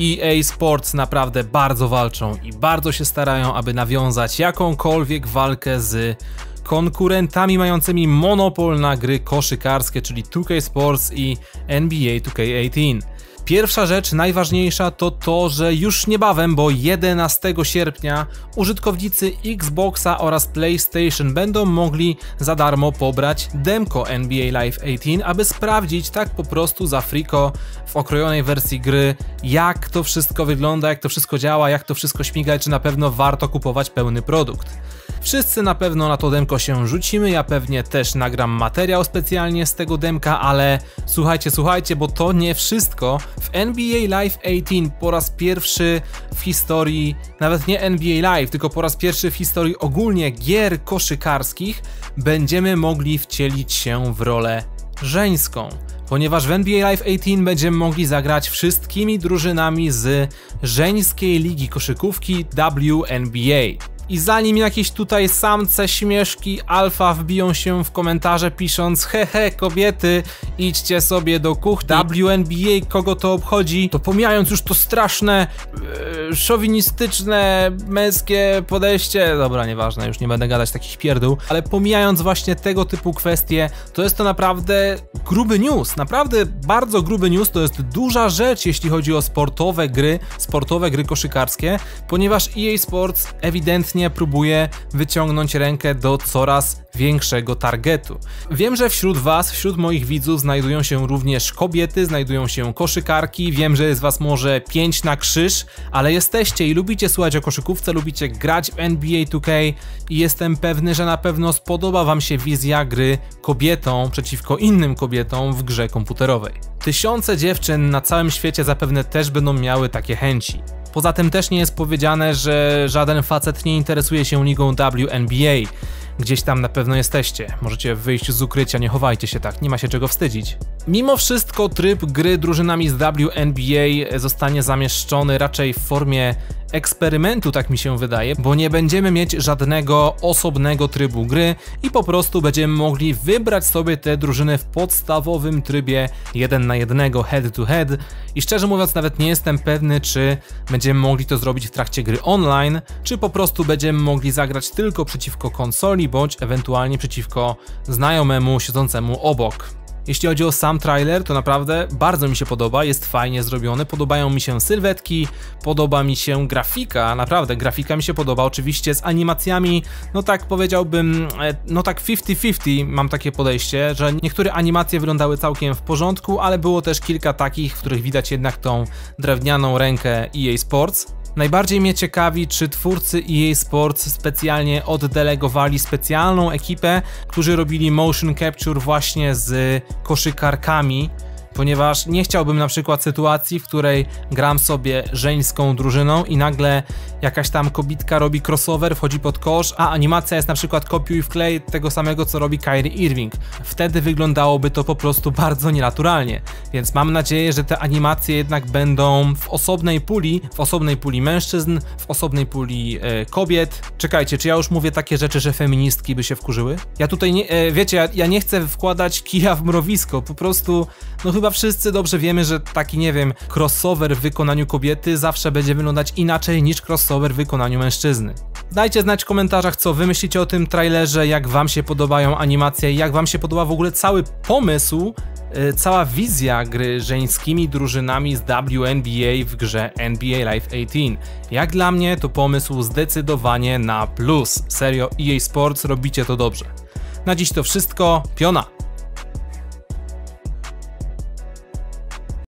EA Sports naprawdę bardzo walczą i bardzo się starają, aby nawiązać jakąkolwiek walkę z konkurentami mającymi monopol na gry koszykarskie, czyli 2K Sports i NBA 2K18. Pierwsza rzecz, najważniejsza, to to, że już niebawem, bo 11 sierpnia, użytkownicy Xboxa oraz PlayStation będą mogli za darmo pobrać demko NBA Live 18, aby sprawdzić tak po prostu za friko w okrojonej wersji gry, jak to wszystko wygląda, jak to wszystko działa, jak to wszystko śmiga, czy na pewno warto kupować pełny produkt. Wszyscy na pewno na to demko się rzucimy, ja pewnie też nagram materiał specjalnie z tego demka, ale słuchajcie, słuchajcie, bo to nie wszystko. W NBA Live 18 po raz pierwszy w historii, nawet nie NBA Live, tylko po raz pierwszy w historii ogólnie gier koszykarskich będziemy mogli wcielić się w rolę żeńską ponieważ w NBA Live 18 będziemy mogli zagrać wszystkimi drużynami z żeńskiej ligi koszykówki WNBA. I zanim jakieś tutaj samce śmieszki alfa wbiją się w komentarze pisząc hehe kobiety idźcie sobie do kuchni WNBA kogo to obchodzi, to pomijając już to straszne e, szowinistyczne męskie podejście, dobra nieważne już nie będę gadać takich pierdół, ale pomijając właśnie tego typu kwestie, to jest to naprawdę gruby news, naprawdę bardzo gruby news, to jest duża rzecz jeśli chodzi o sportowe gry, sportowe gry koszykarskie, ponieważ EA Sports ewidentnie próbuje wyciągnąć rękę do coraz większego targetu. Wiem, że wśród Was, wśród moich widzów znajdują się również kobiety, znajdują się koszykarki, wiem, że jest Was może 5 na krzyż, ale jesteście i lubicie słuchać o koszykówce, lubicie grać w NBA 2K i jestem pewny, że na pewno spodoba Wam się wizja gry kobietą przeciwko innym kobietom w grze komputerowej. Tysiące dziewczyn na całym świecie zapewne też będą miały takie chęci. Poza tym też nie jest powiedziane, że żaden facet nie interesuje się ligą WNBA. Gdzieś tam na pewno jesteście. Możecie wyjść z ukrycia, nie chowajcie się tak, nie ma się czego wstydzić. Mimo wszystko tryb gry drużynami z WNBA zostanie zamieszczony raczej w formie eksperymentu, tak mi się wydaje, bo nie będziemy mieć żadnego osobnego trybu gry i po prostu będziemy mogli wybrać sobie te drużyny w podstawowym trybie 1 na 1 head to head i szczerze mówiąc nawet nie jestem pewny, czy będziemy mogli to zrobić w trakcie gry online, czy po prostu będziemy mogli zagrać tylko przeciwko konsoli, bądź ewentualnie przeciwko znajomemu siedzącemu obok. Jeśli chodzi o sam trailer, to naprawdę bardzo mi się podoba, jest fajnie zrobiony, podobają mi się sylwetki, podoba mi się grafika, naprawdę grafika mi się podoba, oczywiście z animacjami, no tak powiedziałbym, e, no tak 50-50 mam takie podejście, że niektóre animacje wyglądały całkiem w porządku, ale było też kilka takich, w których widać jednak tą drewnianą rękę EA Sports. Najbardziej mnie ciekawi, czy twórcy EA Sports specjalnie oddelegowali specjalną ekipę, którzy robili motion capture właśnie z koszykarkami ponieważ nie chciałbym na przykład sytuacji, w której gram sobie żeńską drużyną i nagle jakaś tam kobitka robi crossover, wchodzi pod kosz, a animacja jest na przykład kopiuj wklej tego samego co robi Kyrie Irving. Wtedy wyglądałoby to po prostu bardzo nienaturalnie, więc mam nadzieję, że te animacje jednak będą w osobnej puli, w osobnej puli mężczyzn, w osobnej puli e, kobiet. Czekajcie, czy ja już mówię takie rzeczy, że feministki by się wkurzyły? Ja tutaj nie, e, wiecie, ja, ja nie chcę wkładać kija w mrowisko, po prostu, no chyba wszyscy dobrze wiemy, że taki, nie wiem, crossover w wykonaniu kobiety zawsze będzie wyglądać inaczej niż crossover w wykonaniu mężczyzny. Dajcie znać w komentarzach, co wy myślicie o tym trailerze, jak wam się podobają animacje, jak wam się podoba w ogóle cały pomysł, yy, cała wizja gry żeńskimi drużynami z WNBA w grze NBA Live 18. Jak dla mnie to pomysł zdecydowanie na plus. Serio, EA Sports robicie to dobrze. Na dziś to wszystko, piona!